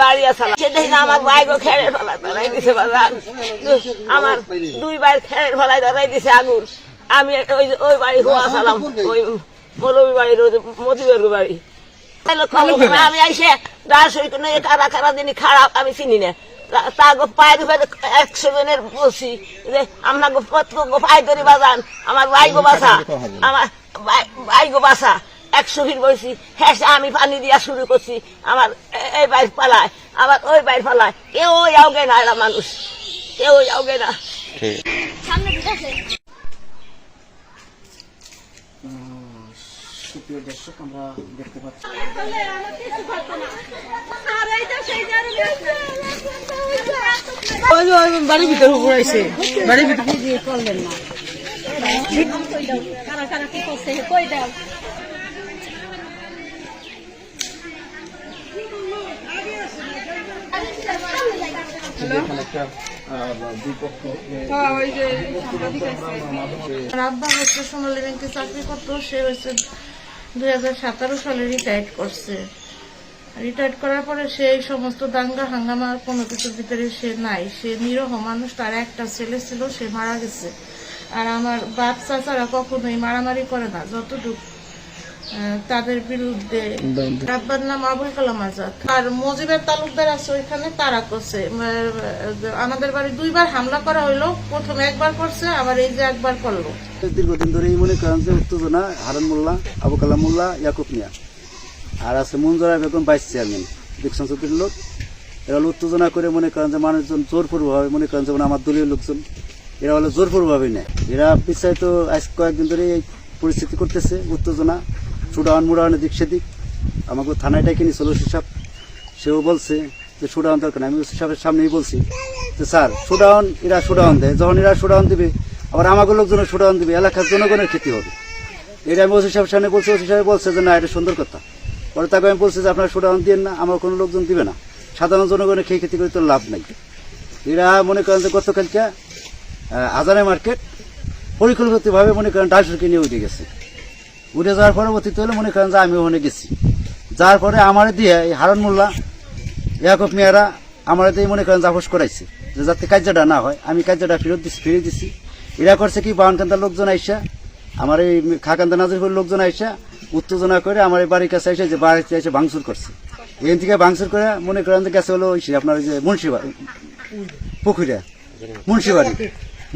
বাড়ি আসালাম আমার বাইকও খেড়ে ফেলা ধরাই দিছে বাজার আমার দুই বাইর খেড়ে ফেলাই ধরাই দিছে আগুন আমি ওই ওই বাড়ি হওয়া আসালাম ওই মৌলবী বাড়ির মতিবের বাড়ি। আমি আইসে দাস হইতো না কারা কারা দিনই খারাপ আমি চিনি না। তা গো পায়ে ধরে একশো জনের বসি যে আমরা গো পায়ে ধরে বাজান। আমার ভাই গো বাসা আমার ভাই- ভাই গো বাসা। একশো ফিট বসি হ্যাঁ আমি পানি দিয়া শুরু করছি আমার এই বাইর পালায় আবার ওই বাইর পালায় কেউ যাওগে না এরা মানুষ কেউ যাওগে না সুপ্রিয় দর্শক আমরা দেখতে পাচ্ছি বাড়ির ভিতরে ঘুরাইছে বাড়ির ভিতরে করলেন না ব্যাংকে চাকরি করতো, সে হচ্ছে সালে করছে। করার পরে সে সমস্ত দাঙ্গা হাঙ্গামা কোনো কিছুর সে নাই। সে নিরহ মানুষ, তার একটা ছেলে ছিল, সে মারা গেছে। আর আমার বাপ চাচারা কখনোই মারামারি করে না, যতটুকু তাদের বিরুদ্ধে। আব্বার নাম আবুল কালাম আজাদ। আর মজিবের তালুকদার আছে ওইখানে তারা করছে। আমাদের বাড়ি দুইবার হামলা করা হইল প্রথম একবার করছে আবার এই যে একবার করল। দীর্ঘদিন ধরেই মনে করেন যে উত্তেজনা হারুন মোল্লা আবু কালাম মোল্লা ইয়াকুব মিয়া। আর আছে মঞ্জুরা বেগম ভাইস চেয়ারম্যান ডিকশন চৌধুরীর লোক? এরা হলো উত্তেজনা করে মনে করেন যে মানুষজন জোরপূর্বভাবে মনে করেন যেমন আমার দলীয় লোকজন এরা হলো জোরপূর্বভাবে নেয়। এরা বিস্তারিত আজ কয়েকদিন ধরে এই পরিস্থিতি করতেছে উত্তেজনা। সুডাউন মুডাউনের দিক সেদিক। আমাকে থানায় ডেকে নিয়েছিল হিসাব সেও বলছে যে, সুডাউন দরকার। আমি সাহেবের সামনেই বলছি যে, স্যার, সুডাউন, এরা সুডাউন দেয়। যখন এরা সুডাউন দিবে, আবার আমাকে লোকজনের সুডাউন দিবে। এলাকার জনগণের ক্ষতি হবে। এটা আমি ওসি সাহেবের সামনে বলছি। ওসি সাহেব বলছে যে, না, এটা সুন্দর কথা। পরে তাকে আমি বলছি যে, আপনারা সুডাউন দিন না, আমার কোনো লোকজন দিবে না। সাধারণ জনগণের খেয়ে ক্ষতি করে তো লাভ নাই। এরা মনে করেন যে, গতকালকে আজারে মার্কেট পরিকল্পিতভাবে মনে করেন ডাক্তারকে নিয়ে উঠে গেছে। উঠে যাওয়ার পরবর্তীতে হলে মনে করেন যে আমি ওখানে গেছি। যার পরে আমার দিয়ে এই হারন মোল্লা, ইয়াকুব মিয়ারা আমার দিয়ে মনে করেন জাফস করাইছে, যে যাতে কার্যটা না হয়। আমি কার্যটা ফেরত দিচ্ছি ফিরে দিছি। এরা করছে কি বাউনকান্দার লোকজন আইসা, আমার এই খাকান্দা নাজিরপুর লোকজন আইসা, উত্তেজনা করে আমার এই বাড়ির কাছে এসে যে বাড়িতে এসে ভাঙচুর করছে। এখান থেকে ভাঙচুর করে মনে করেন যে গেছে হলো ওইসে আপনার ওই যে মুন্সিবাড়ি পুকুরিয়া মুন্সিবাড়ি।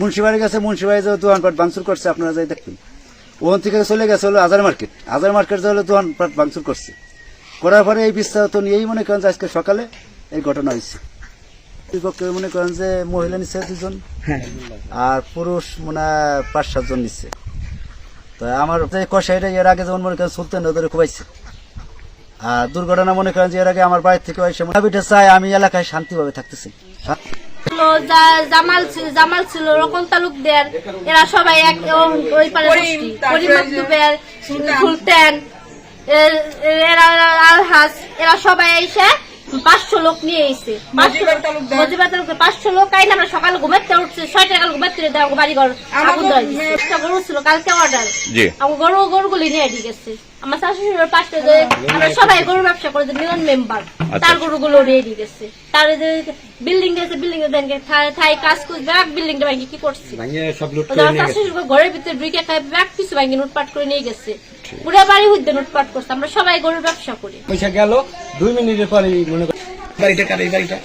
মুন্সিবাড়ি গেছে মুন্সিবাড়ি যে দোকানপাট ভাঙচুর করছে, আপনারা যাই দেখবেন ওখান থেকে চলে গেছে হলো আজার মার্কেট। আজার মার্কেট হলো দোকানপাট ভাঙচুর করছে। করার পরে এই বিস্তারিত নিয়েই মনে করেন যে আজকে সকালে এই ঘটনা হয়েছে। বিপক্ষে মনে করেন যে মহিলা নিচ্ছে দুজন আর পুরুষ মনে হয় পাঁচ সাতজন নিচ্ছে। তো আমার কষাইটা এর আগে যেমন মনে করেন সুলতান ধরে খুবাইছে। আর দুর্ঘটনা মনে করেন যে এর আগে আমার বাড়ির থেকে মনে চাই আমি এলাকায় শান্তিভাবে থাকতেছি। জামাল ছিল জামাল ছিল রকম তালুকদার এরা সবাই এক ওই পারে সুলতান। এরা আলহাস এরা সবাই এসে পাঁচশো লোক নিয়ে এসে মজিবার তালুকদার। পাঁচশো লোক আইন আমরা সকালে ঘুমাতে উঠছে ছয়টা কাল ঘুমাতে বাড়ি ঘর আগুন গরু ছিল কালকে অর্ডার জি। আমার গরু গরুগুলি নিয়ে দিয়ে গেছে আমার শাশুড়ির পাশে যে আমরা সবাই গরু ব্যবসা করে মিলন মেম্বার তার গরুগুলো নিয়ে দিয়ে গেছে তার যে বিল্ডিং গেছে বিল্ডিং এর ব্যাংকে থাই কাজ করে ব্যাগ বিল্ডিংটা ব্যাংকে কি করছে? আমার শাশুড়ি ঘরের ভিতরে ঢুকে খাই ব্যাগ কিছু ব্যাংকে লুটপাট করে নিয়ে গেছে। পুরো বাড়ি হইতে লুটপাট করছে আমরা সবাই গরুর ব্যবসা করি। পয়সা গেল দুই মিনিটের পরে মনে কর বাড়িটা কার এই বাড়িটা?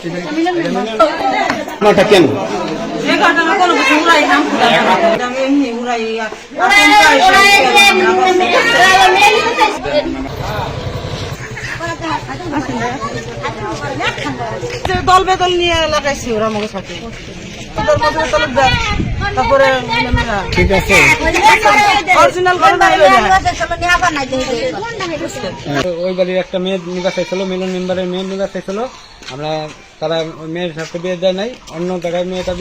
কেন? দল বেদল নিয়ে লাগাইছি ওরা আমাকে সাথে অরিজিনাল ওই একটা মেয়ে নিবা চাইছিল মিলন মেম্বারের মেয়ে নিবা চাইছিল আমরা তারা মেয়ের সাথে বিয়ে দেয় নাই, অন্য জায়গায় মেয়েটা